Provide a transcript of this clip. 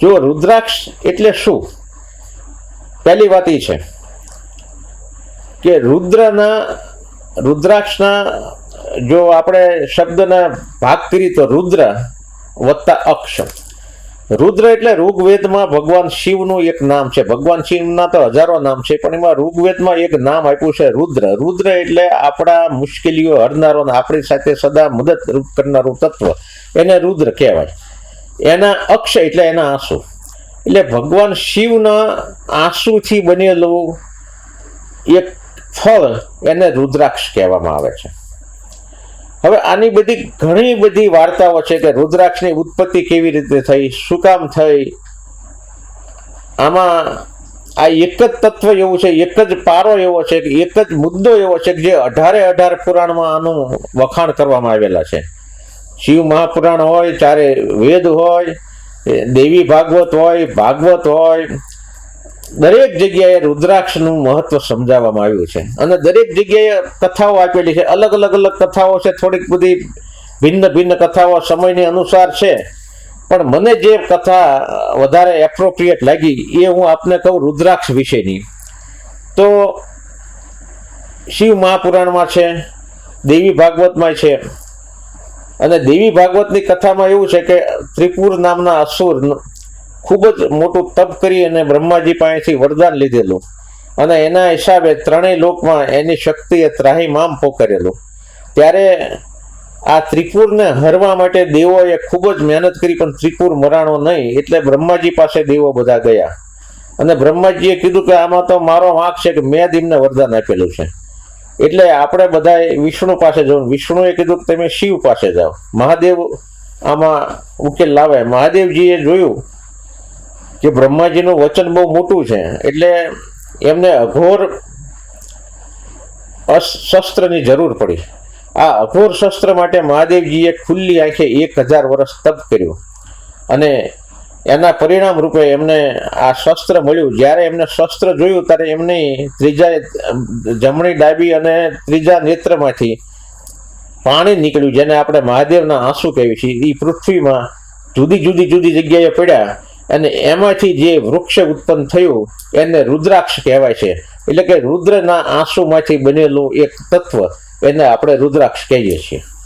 જો રુદ્રાક્ષ એટલે શું? પહેલી વાત એ છે કે રુદ્રના, રુદ્રાક્ષના જો આપણે શબ્દના ભાગ કરીએ તો રુદ્ર વત્તા અક્ષ. રુદ્ર એટલે ઋગ્વેદમાં ભગવાન શિવનું એક નામ છે. ભગવાન શિવના તો હજારો નામ છે, પણ એમાં ઋગ્વેદમાં એક નામ આપ્યું છે રુદ્ર. રુદ્ર એટલે આપણા મુશ્કેલીઓ હરનારો આપણી સાથે સદા મદદ કરનારું તત્વ. એને રુદ્ર કહેવાય. એના અક્ષ એટલે એના આંસુ. એટલે ભગવાન શિવના આંસુથી બનેલું એક ફળ એને રુદ્રાક્ષ કહેવામાં આવે છે. હવે આની બધી ઘણી બધી વાર્તાઓ છે કે રુદ્રાક્ષની ઉત્પત્તિ કેવી રીતે થઈ, શું કામ થઈ. આમાં આ એક જ તત્વ એવું છે, એક જ પારો એવો છે કે એક જ મુદ્દો એવો છે કે જે અઢારે અઢાર પુરાણમાં આનું વખાણ કરવામાં આવેલા છે. શિવ મહાપુરાણ હોય, ચારે વેદ હોય દેવી ભાગવત હોય ભાગવત હોય, દરેક જગ્યાએ રુદ્રાક્ષનું મહત્વ સમજાવવામાં આવ્યું છે. અને દરેક જગ્યાએ કથાઓ આપેલી છે. અલગ અલગ અલગ કથાઓ છે. થોડીક બધી ભિન્ન ભિન્ન કથાઓ સમયની અનુસાર છે. પણ મને જે કથા વધારે એપ્રોપ્રિએટ લાગી, એ હું આપને કહું રુદ્રાક્ષ વિશેની. તો શિવ મહાપુરાણમાં છે, દેવી ભાગવતમાં છે અને દેવી ભાગવતની કથામાં એવું છે કે ત્રિપુર નામના અસુર ખૂબ જ મોટું તપ કરી અને બ્રહ્માજી પાસેથી વરદાન લીધેલું. અને એના હિસાબે ત્રણેય લોકમાં એની શક્તિએ ત્રાહીમામ પોકરેલું ત્યારે આ ત્રિપુરને હરવા માટે દેવોએ ખૂબ જ મહેનત કરી, પણ ત્રિપુર મરાણો નહીં, એટલે બ્રહ્માજી પાસે દેવો બધા ગયા. અને બ્રહ્માજીએ કીધું કે આમાં તો મારો વાંક છે કે મેં જ વરદાન આપેલું છે. એટલે આપણે બધા વિષ્ણુ પાસે જવું. વિષ્ણુએ કીધું કે તમે શિવ પાસે જાઓ. મહાદેવ આમાં ઉકેલ લાવે. મહાદેવજીએ જોયું કે બ્રહ્માજીનું વચન બહુ મોટું છે. એટલે એમને અઘોર શસ્ત્રની જરૂર પડી. આ અઘોર શસ્ત્ર માટે મહાદેવજીએ ખુલ્લી આંખે એક હજાર વર્ષ તપ કર્યું. અને એના પરિણામ રૂપે એમને આ શસ્ત્ર મળ્યું. જ્યારે એમને શસ્ત્ર જોયું, ત્યારે એમની ત્રીજા જમણી ડાબી અને ત્રીજા નેત્રમાંથી પાણી નીકળ્યું, જેને આપણે મહાદેવના આંસુ કહીએ છીએ. એ પૃથ્વીમાં જુદી જુદી જુદી જગ્યાએ પડ્યા અને એમાંથી જે વૃક્ષ ઉત્પન્ન થયું, એને રુદ્રાક્ષ કહેવાય છે. એટલે કે રુદ્રના આંસુમાંથી બનેલું એક તત્વ, એને આપણે રુદ્રાક્ષ કહીએ છીએ.